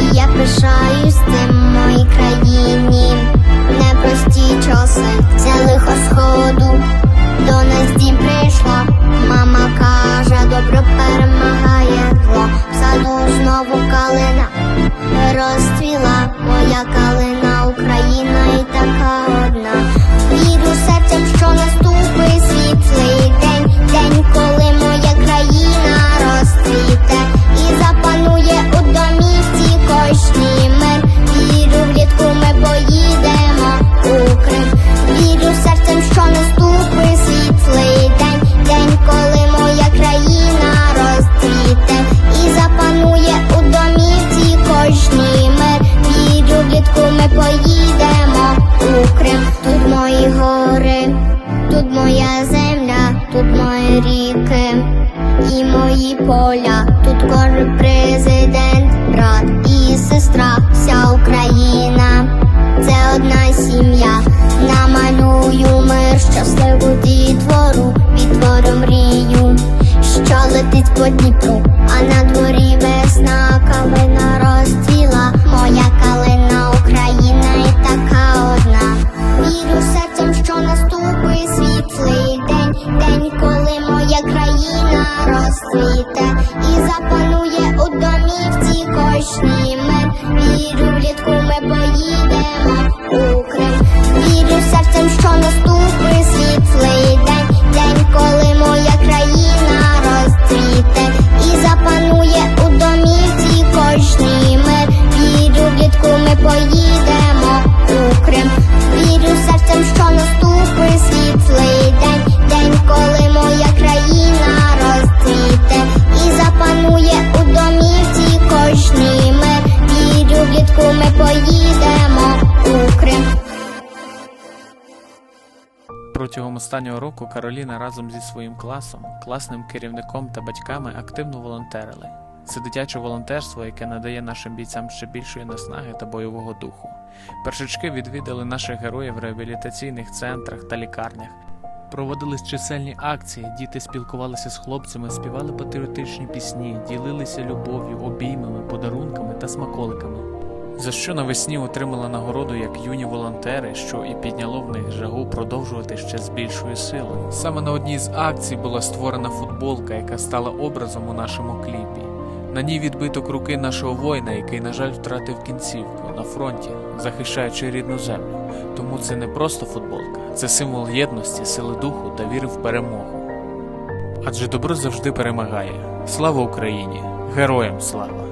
і я пишаюсь тим моїй країні. Непрості часи, це лихо сходу. До нас дім прийшла, мама каже, добро перемагає зло. В саду знову калина розцвіла, моя калина, Україна і така одна. Гори, тут моя земля, тут мої ріки і мої поля. Тут кожен президент, брат і сестра, вся Україна. Це одна сім'я, намалюю мир, щасливу дітвору, відтворю мрію, що летить по Дніпру, а на дворі весна калина розцвіте і запанує у домівці кожній мир. Вірю, влітку ми поїдемо у Крим. Вірю серцем, що наступить Протягом останнього року Кароліна разом зі своїм класом, класним керівником та батьками активно волонтерили. Це дитяче волонтерство, яке надає нашим бійцям ще більшої наснаги та бойового духу. Першачки відвідали наших героїв в реабілітаційних центрах та лікарнях. Проводились чисельні акції, діти спілкувалися з хлопцями, співали патріотичні пісні, ділилися любов'ю, обіймами, подарунками та смаколиками. За що навесні отримала нагороду як юні волонтери, що і підняло в них жагу продовжувати ще з більшою силою. Саме на одній з акцій була створена футболка, яка стала образом у нашому кліпі. На ній відбиток руки нашого воїна, який, на жаль, втратив кінцівку на фронті, захищаючи рідну землю. Тому це не просто футболка, це символ єдності, сили духу та віри в перемогу. Адже добро завжди перемагає. Слава Україні! Героям слава!